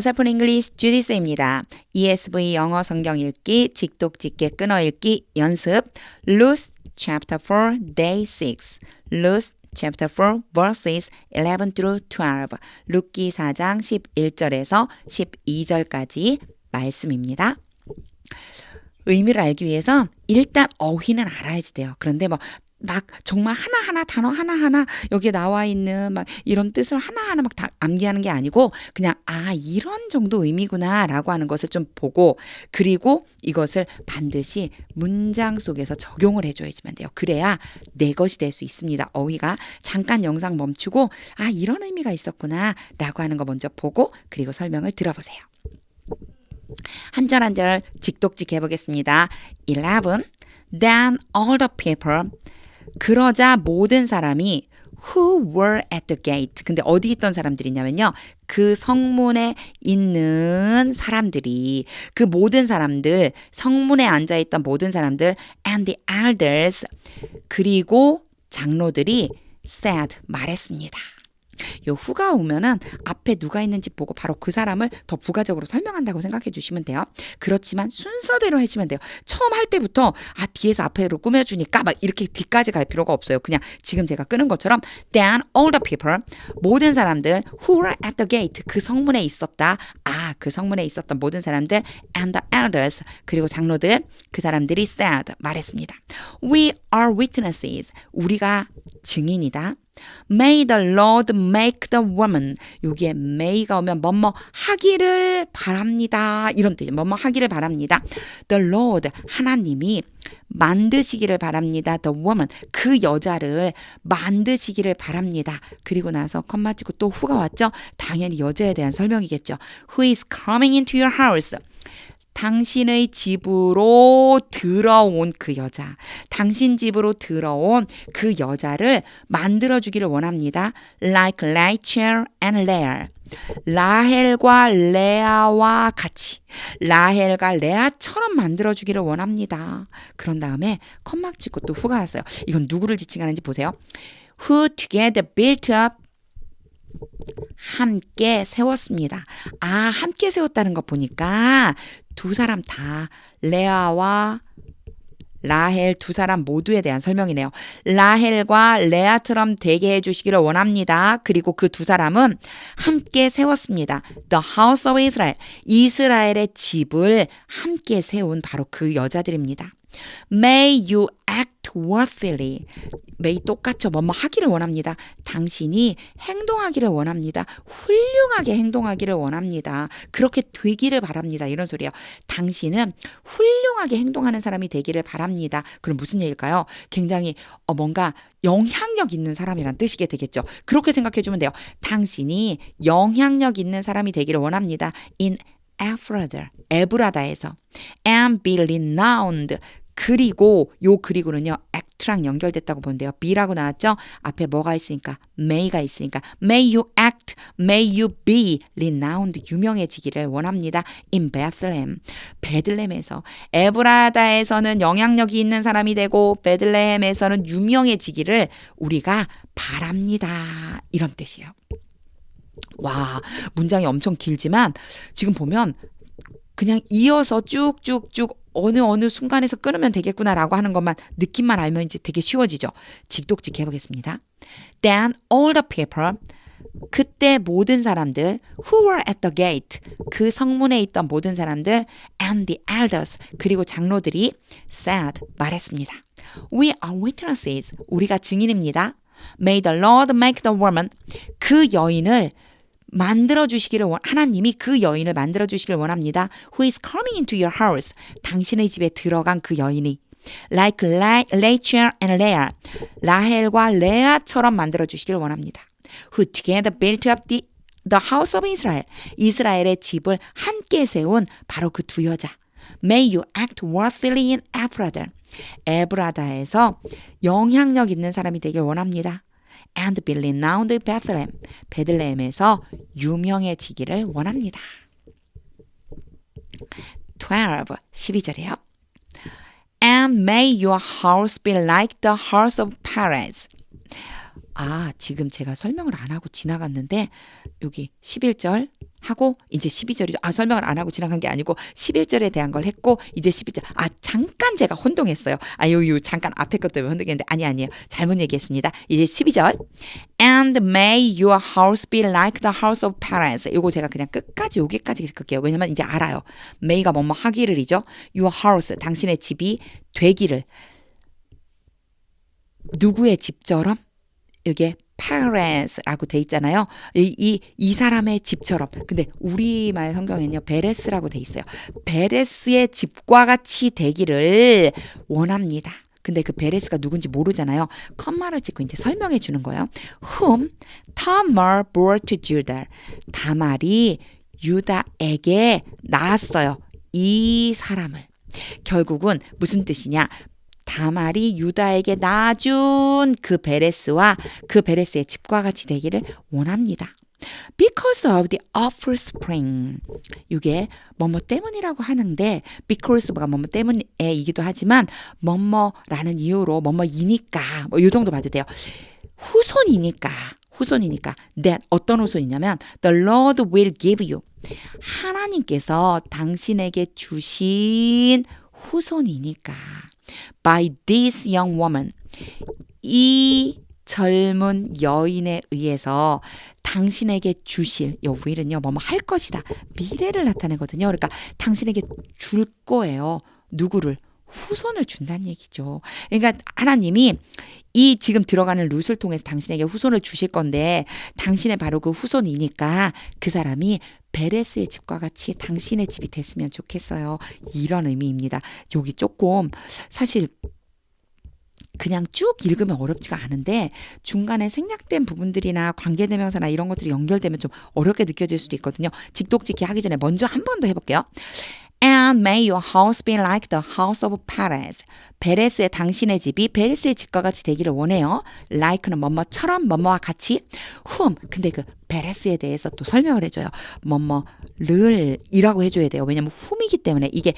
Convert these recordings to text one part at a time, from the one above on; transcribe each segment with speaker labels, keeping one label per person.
Speaker 1: 어설픈 잉글리시 주디스입니다. ESV 영어 성경 읽기, 직독 직계 끊어 읽기 연습. Luke chapter 4 day 6. Luke chapter 4 verses 11 through 12. 룻기 4장 11절에서 12절까지 말씀입니다. 의미를 알기 위해선 일단 어휘는 알아야지 돼요. 그런데 뭐 막 정말 하나하나 단어 하나하나 여기에 나와 있는 막 이런 뜻을 하나하나 막 다 암기하는 게 아니고 그냥 아 이런 정도 의미구나라고 하는 것을 좀 보고 그리고 이것을 반드시 문장 속에서 적용을 해줘야지만 돼요. 그래야 내 것이 될 수 있습니다. 어휘가 잠깐 영상 멈추고 아 이런 의미가 있었구나라고 하는 거 먼저 보고 그리고 설명을 들어보세요. 한절 한절 직독직 해보겠습니다. 11. Then all the people 그러자 모든 사람이 who were at the gate. 근데 어디 있던 사람들이냐면요. 그 성문에 있는 사람들이 그 모든 사람들 성문에 앉아 있던 모든 사람들 and the elders 그리고 장로들이 said 말했습니다. 요 후가 오면은 앞에 누가 있는지 보고 바로 그 사람을 더 부가적으로 설명한다고 생각해 주시면 돼요. 그렇지만 순서대로 해주면 돼요. 처음 할 때부터 아 뒤에서 앞에로 꾸며주니까 막 이렇게 뒤까지 갈 필요가 없어요. 그냥 지금 제가 끄는 것처럼 then all the people 모든 사람들 who were at the gate 그 성문에 있었다. 아 그 성문에 있었던 모든 사람들 and the elders 그리고 장로들 그 사람들이 said 말했습니다. We are witnesses 우리가 증인이다. May the Lord make the woman. 여기에 may가 오면 뭐뭐 하기를 바랍니다. 이런 뜻이 뭐뭐 하기를 바랍니다. The Lord 하나님이 만드시기를 바랍니다. The woman 그 여자를 만드시기를 바랍니다. 그리고 나서 컴마 찍고 또 후가 왔죠. 당연히 여자에 대한 설명이겠죠. Who is coming into your house? 당신의 집으로 들어온 그 여자, 당신 집으로 들어온 그 여자를 만들어 주기를 원합니다. Like Rachel and Leah. 라헬과 레아와 같이 라헬과 레아처럼 만들어 주기를 원합니다. 그런 다음에 컴막 찍고 또 후가 왔어요. 이건 누구를 지칭하는지 보세요. Who together built up 함께 세웠습니다. 아, 함께 세웠다는 거 보니까 두 사람 다 레아와 라헬 두 사람 모두에 대한 설명이네요. 라헬과 레아처럼 되게 해주시기를 원합니다. 그리고 그 두 사람은 함께 세웠습니다. The House of Israel. 이스라엘의 집을 함께 세운 바로 그 여자들입니다. May you worthily. may 똑같죠. 뭐뭐 하기를 원합니다. 당신이 행동하기를 원합니다. 훌륭하게 행동하기를 원합니다. 그렇게 되기를 바랍니다. 이런 소리예요. 당신은 훌륭하게 행동하는 사람이 되기를 바랍니다. 그럼 무슨 얘기일까요? 굉장히 어, 뭔가 영향력 있는 사람이란 뜻이게 되겠죠. 그렇게 생각해 주면 돼요. 당신이 영향력 있는 사람이 되기를 원합니다. in 에프라다, 에브라다에서 and be renowned 그리고 요 그리고는요 act랑 연결됐다고 보는데요. be라고 나왔죠? 앞에 뭐가 있으니까 may가 있으니까 may you act, may you be renowned 유명해지기를 원합니다. in Bethlehem 베들레헴에서 에브라다에서는 영향력이 있는 사람이 되고 베들레헴에서는 유명해지기를 우리가 바랍니다. 이런 뜻이에요. 와, 문장이 엄청 길지만 지금 보면 그냥 이어서 쭉쭉쭉 어느 어느 순간에서 끊으면 되겠구나라고 하는 것만 느낌만 알면 이제 되게 쉬워지죠. 직독직 해보겠습니다. Then all the people 그때 모든 사람들 who were at the gate 그 성문에 있던 모든 사람들 and the elders 그리고 장로들이 said 말했습니다. We are witnesses 우리가 증인입니다. May the Lord make the woman 그 여인을 만들어 주시기를 원, 하나님이 그 여인을 만들어 주시기를 원합니다. Who is coming into your house? 당신의 집에 들어간 그 여인이 like Rachel and Leah, 라헬과 레아처럼 만들어 주시기를 원합니다. Who together built up the the house of Israel. 이스라엘의 집을 함께 세운 바로 그 두 여자. May you act worthily in Ephradah. 에브라다에서 영향력 있는 사람이 되길 원합니다. And be renowned Bethlehem. 베들레헴에서 유명해지기를 원합니다. 12, 12절이에요. And may your house be like the house of Perez. 아, 지금 제가 설명을 안 하고 지나갔는데 여기 11절 하고 이제 12절이죠. 아, 설명을 안 하고 지나간 게 아니고 11절에 대한 걸 했고 이제 12절. 아, 잠깐 제가 혼동했어요. 아, 요, 요, 잠깐 앞에 것 때문에 혼동했는데 아니, 아니에요. 잘못 얘기했습니다. 이제 12절. And may your house be like the house of parents. 요거 제가 그냥 끝까지 여기까지 쓸게요. 왜냐면 이제 알아요. may가 뭐뭐 하기를이죠. your house, 당신의 집이 되기를. 누구의 집처럼? 이게 parents라고 돼 있잖아요. 이, 이, 이 사람의 집처럼. 근데 우리말 성경에는요, 베레스라고 돼 있어요. 베레스의 집과 같이 되기를 원합니다. 근데 그 베레스가 누군지 모르잖아요. 컴마를 찍고 이제 설명해 주는 거예요. Whom Tamar bore to Judah. 다말이 유다에게 낳았어요. 이 사람을. 결국은 무슨 뜻이냐? 다말이 유다에게 낳아준 그 베레스와 그 베레스의 집과 같이 되기를 원합니다. Because of the offspring. 이게 뭐뭐 때문이라고 하는데 because가 뭐뭐 때문에이기도 하지만 뭐뭐라는 이유로 뭐뭐이니까 뭐 이 정도 봐도 돼요. 후손이니까 후손이니까 that 어떤 후손이냐면 the Lord will give you 하나님께서 당신에게 주신 후손이니까 by this young woman. 이 젊은 여인에 의해서 당신에게 주실 요 will은요 뭐뭐 할 것이다. 미래를 나타내거든요. 그러니까 당신에게 줄 거예요. 누구를 후손을 준다는 얘기죠 그러니까 하나님이 이 지금 들어가는 룻을 통해서 당신에게 후손을 주실 건데 당신의 바로 그 후손이니까 그 사람이 베레스의 집과 같이 당신의 집이 됐으면 좋겠어요. 이런 의미입니다. 여기 조금 사실 그냥 쭉 읽으면 어렵지가 않은데 중간에 생략된 부분들이나 관계대명사나 이런 것들이 연결되면 좀 어렵게 느껴질 수도 있거든요. 직독직히 하기 전에 먼저 한 번 더 해볼게요. And may your house be like the house of Perez. 베레스의 당신의 집이 베레스의 집과 같이 되기를 원해요. like는 뭐뭐처럼 뭐뭐와 같이. whom. 근데 그 베레스에 대해서 또 설명을 해줘요. 뭐뭐를 이라고 해줘야 돼요. 왜냐면 whom이기 때문에 이게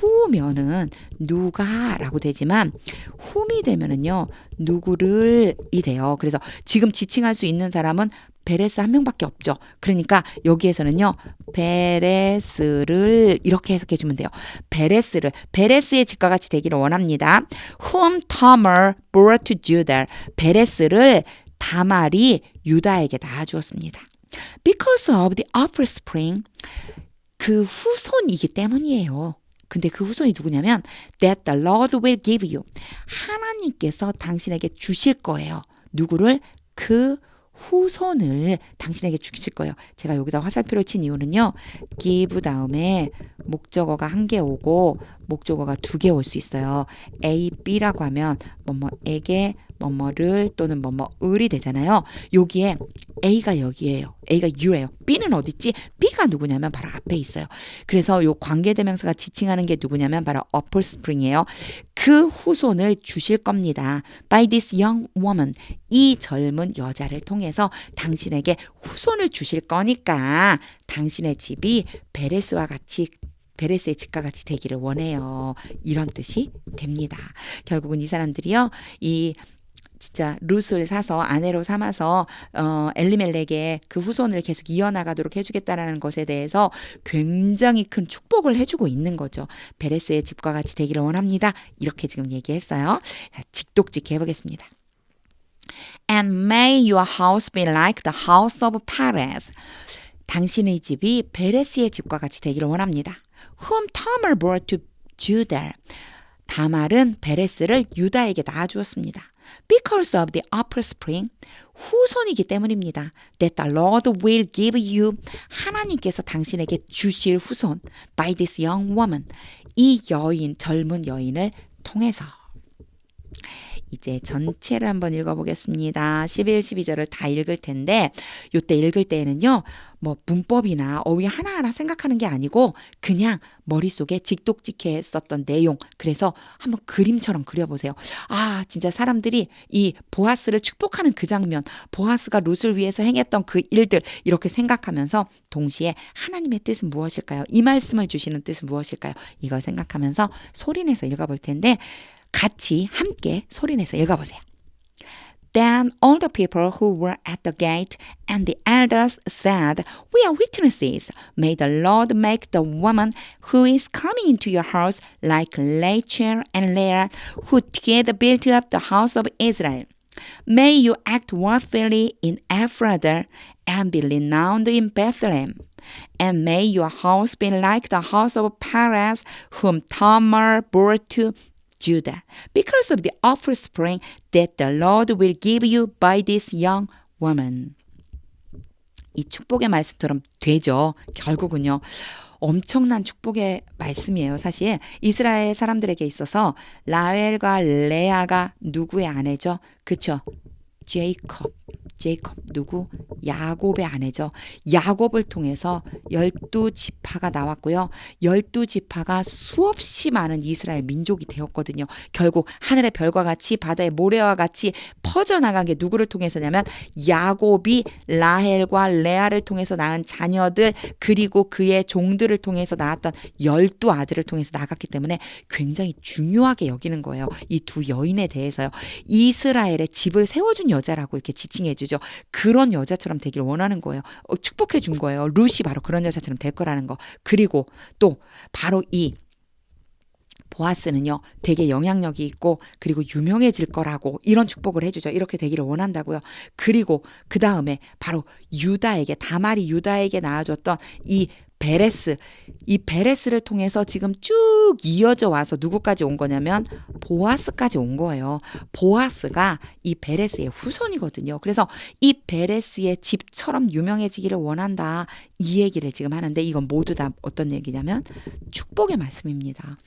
Speaker 1: who면은 누가라고 되지만 whom이 되면은요 누구를 이 돼요. 그래서 지금 지칭할 수 있는 사람은 베레스 한 명밖에 없죠. 그러니까 여기에서는요, 베레스를 이렇게 해석해 주면 돼요. 베레스를, 베레스의 집과 같이 되기를 원합니다. Whom Tamar brought to Judah. 베레스를 다말이 유다에게 낳아주었습니다. Because of the offspring. 그 후손이기 때문이에요. 근데 그 후손이 누구냐면 that the Lord will give you. 하나님께서 당신에게 주실 거예요. 누구를? 그 후손을 당신에게 주실 거예요. 제가 여기다 화살표를 친 이유는요. give 다음에 목적어가 한 개 오고 목적어가 두 개 올 수 있어요. A, B라고 하면 뭐뭐에게 뭐뭐를 또는 뭐뭐을이 되잖아요. 여기에 A가 여기에요. A가 U예요. B는 어디 있지? B가 누구냐면 바로 앞에 있어요. 그래서 요 관계대명사가 지칭하는 게 누구냐면 바로 offspring이에요. 그 후손을 주실 겁니다. By this young woman. 이 젊은 여자를 통해서 당신에게 후손을 주실 거니까 당신의 집이 베레스와 같이 베레스의 집과 같이 되기를 원해요. 이런 뜻이 됩니다. 결국은 이 사람들이요, 이 진짜 룻을 사서 아내로 삼아서 어 엘리멜렉의 그 후손을 계속 이어나가도록 해주겠다라는 것에 대해서 굉장히 큰 축복을 해주고 있는 거죠. 베레스의 집과 같이 되기를 원합니다. 이렇게 지금 얘기했어요. 직독직 해보겠습니다. And may your house be like the house of Perez. 당신의 집이 베레스의 집과 같이 되기를 원합니다. Whom Tamar brought to Judah. 다말은 베레스를 유다에게 낳아주었습니다. Because of the offspring 후손이기 때문입니다. That the Lord will give you 하나님께서 당신에게 주실 후손 by this young woman 이 여인 젊은 여인을 통해서 이제 전체를 한번 읽어보겠습니다. 11, 12절을 다 읽을 텐데, 요때 읽을 때에는요, 뭐 문법이나 어휘 하나하나 생각하는 게 아니고, 그냥 머릿속에 직독직해 썼던 내용, 그래서 한번 그림처럼 그려보세요. 아, 진짜 사람들이 이 보아스를 축복하는 그 장면, 보아스가 룻을 위해서 행했던 그 일들, 이렇게 생각하면서 동시에 하나님의 뜻은 무엇일까요? 이 말씀을 주시는 뜻은 무엇일까요? 이걸 생각하면서 소리내서 읽어볼 텐데, 같이 함께 소리내서 읽어보세요. Then all the people who were at the gate and the elders said, We are witnesses. May the Lord make the woman who is coming into your house like Rachel and Leah, who together built up the house of Israel. May you act worthily in Ephraim and be renowned in Bethlehem. And may your house be like the house of Perez, whom Tamar bore to Judah, because of the offspring that the Lord will give you by this young woman. 이 축복의 말씀처럼 되죠. 결국은요. 엄청난 축복의 말씀이에요. 사실 이스라엘 사람들에게 있어서 라헬과 레아가 누구의 아내죠? 그쵸? 제이컵. 제이컵 누구? 야곱의 아내죠. 야곱을 통해서 열두 지파가 나왔고요. 열두 지파가 수없이 많은 이스라엘 민족이 되었거든요. 결국 하늘의 별과 같이 바다의 모래와 같이 퍼져나간 게 누구를 통해서냐면 야곱이 라헬과 레아를 통해서 낳은 자녀들 그리고 그의 종들을 통해서 낳았던 열두 아들을 통해서 나갔기 때문에 굉장히 중요하게 여기는 거예요. 이 두 여인에 대해서요. 이스라엘의 집을 세워준 여자라고 이렇게 지칭해 주죠. 그런 여자처럼 되길 원하는 거예요. 어, 축복해 준 거예요. 루시 바로 그런 여자처럼 될 거라는 거. 그리고 또 바로 이 보아스는요, 되게 영향력이 있고, 그리고 유명해질 거라고, 이런 축복을 해주죠. 이렇게 되기를 원한다고요. 그리고, 그 다음에, 바로 유다에게, 다말이 유다에게 낳아줬던 이 베레스, 이 베레스를 통해서 지금 쭉 이어져 와서 누구까지 온 거냐면 보아스까지 온 거예요. 보아스가 이 베레스의 후손이거든요. 그래서 이 베레스의 집처럼 유명해지기를 원한다. 이 얘기를 지금 하는데 이건 모두 다 어떤 얘기냐면 축복의 말씀입니다.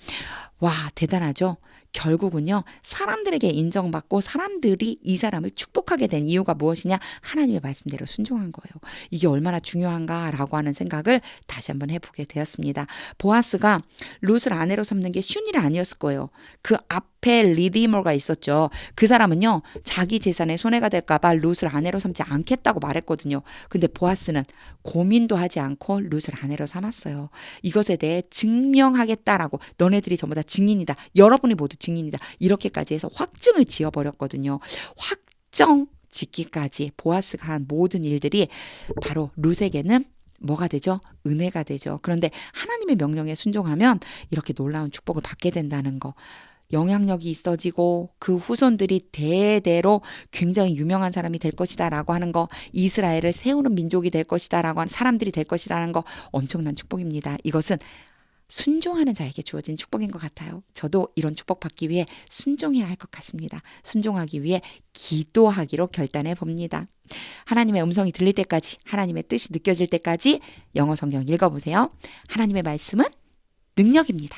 Speaker 1: 와, 대단하죠? 결국은요, 사람들에게 인정받고 사람들이 이 사람을 축복하게 된 이유가 무엇이냐? 하나님의 말씀대로 순종한 거예요. 이게 얼마나 중요한가라고 하는 생각을 다시 한번 해보게 되었습니다. 보아스가 룻을 아내로 삼는 게 쉬운 일이 아니었을 거예요. 그 앞에 리디머가 있었죠. 그 사람은요, 자기 재산에 손해가 될까봐 룻을 아내로 삼지 않겠다고 말했거든요. 근데 보아스는 고민도 하지 않고 룻을 아내로 삼았어요. 이것에 대해 증명하겠다라고 너네들이 전부 다 증인이다. 여러분이 모두 증인이다. 이렇게까지 해서 확증을 지어버렸거든요. 확정 짓기까지 보아스가 한 모든 일들이 바로 룻에게는 뭐가 되죠? 은혜가 되죠. 그런데 하나님의 명령에 순종하면 이렇게 놀라운 축복을 받게 된다는 거. 영향력이 있어지고 그 후손들이 대대로 굉장히 유명한 사람이 될 것이다라고 하는 거, 이스라엘을 세우는 민족이 될 것이다라고 하는 사람들이 될 것이라는 거 엄청난 축복입니다. 이것은 순종하는 자에게 주어진 축복인 것 같아요. 저도 이런 축복 받기 위해 순종해야 할 것 같습니다. 순종하기 위해 기도하기로 결단해 봅니다. 하나님의 음성이 들릴 때까지, 하나님의 뜻이 느껴질 때까지 영어 성경 읽어보세요. 하나님의 말씀은 능력입니다.